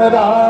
Ramadan.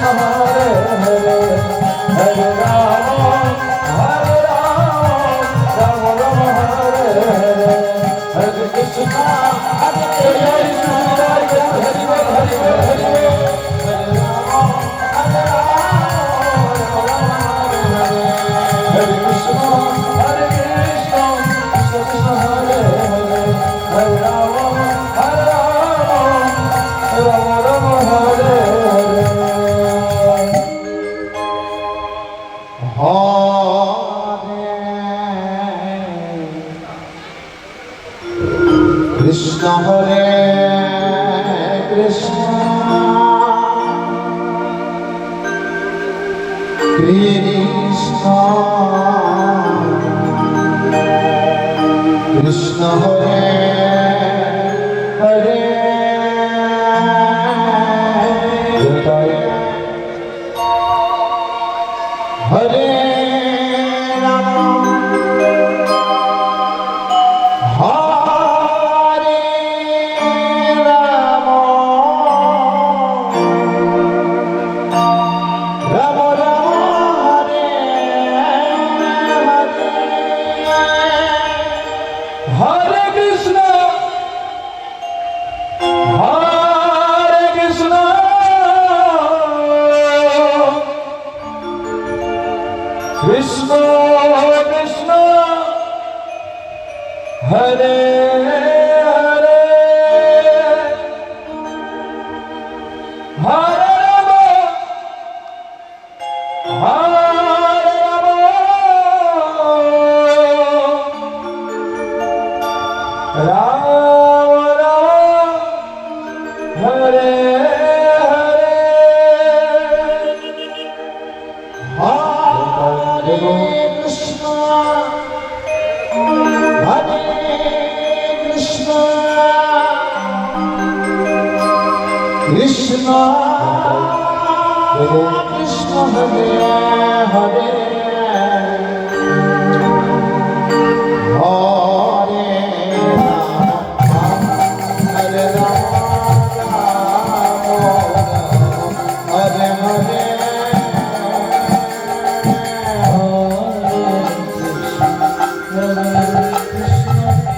Hare Krishna, Hare Krishna, Krishna Krishna, Hare Hare, Hare Hare, Hare Hare. Krishna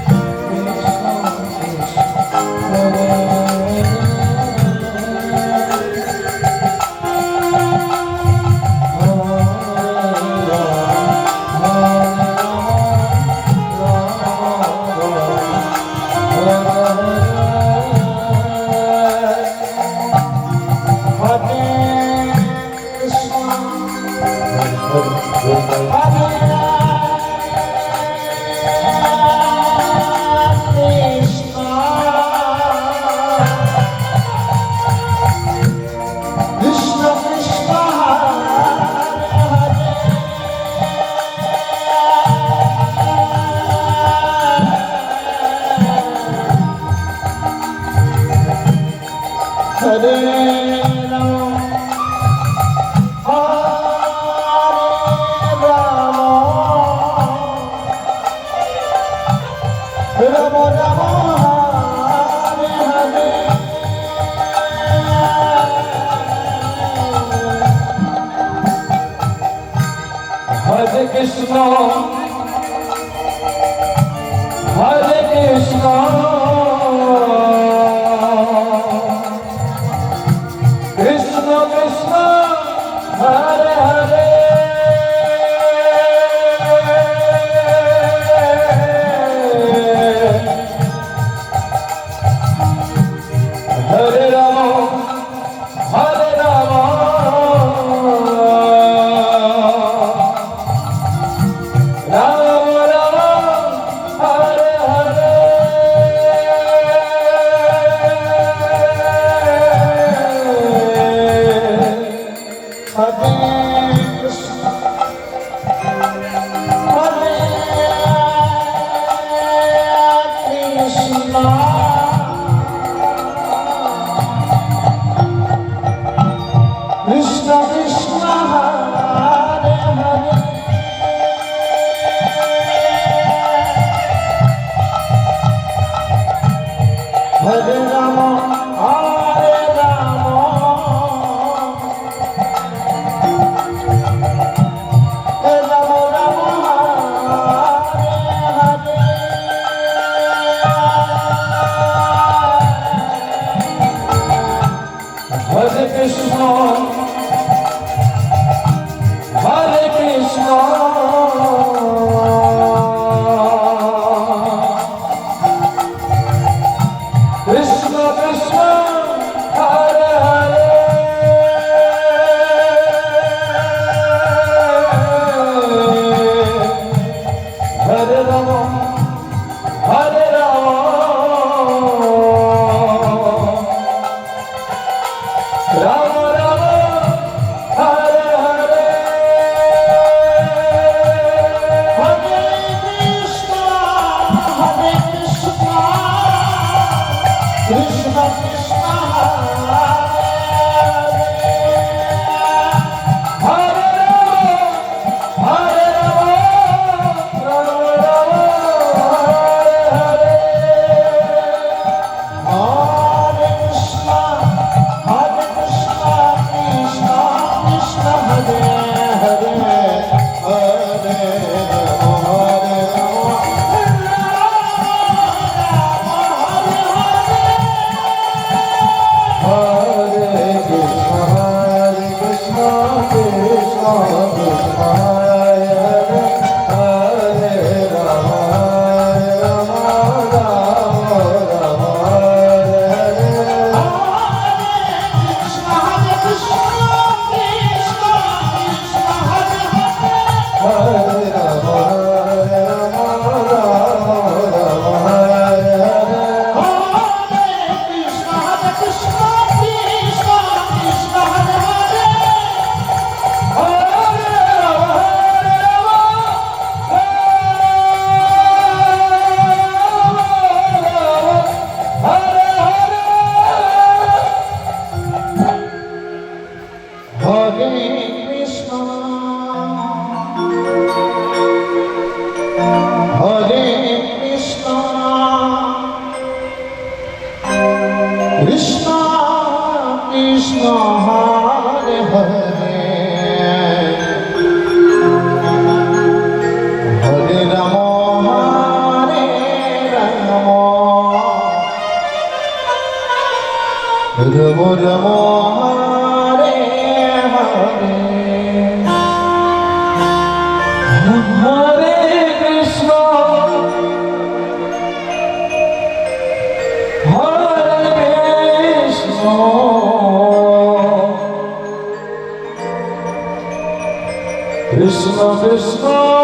Krishna Krishna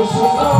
Hoje não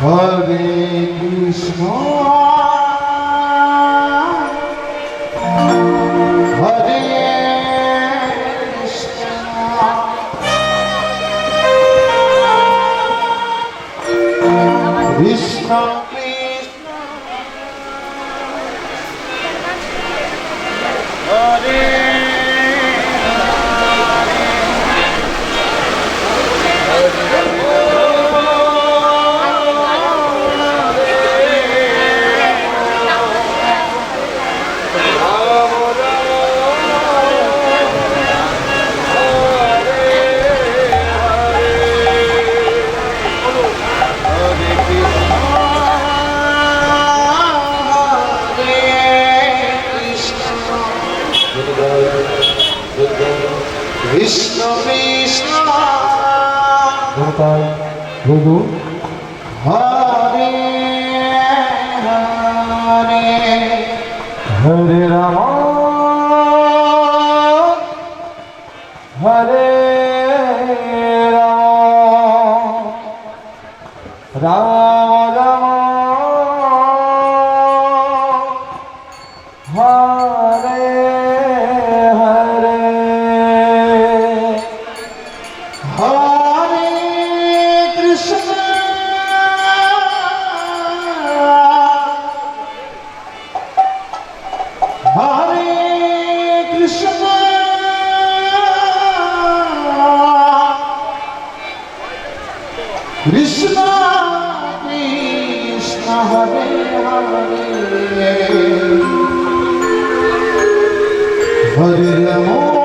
Hare Krishna Krishna Krishna. Gopal Guru Hare Hare Hare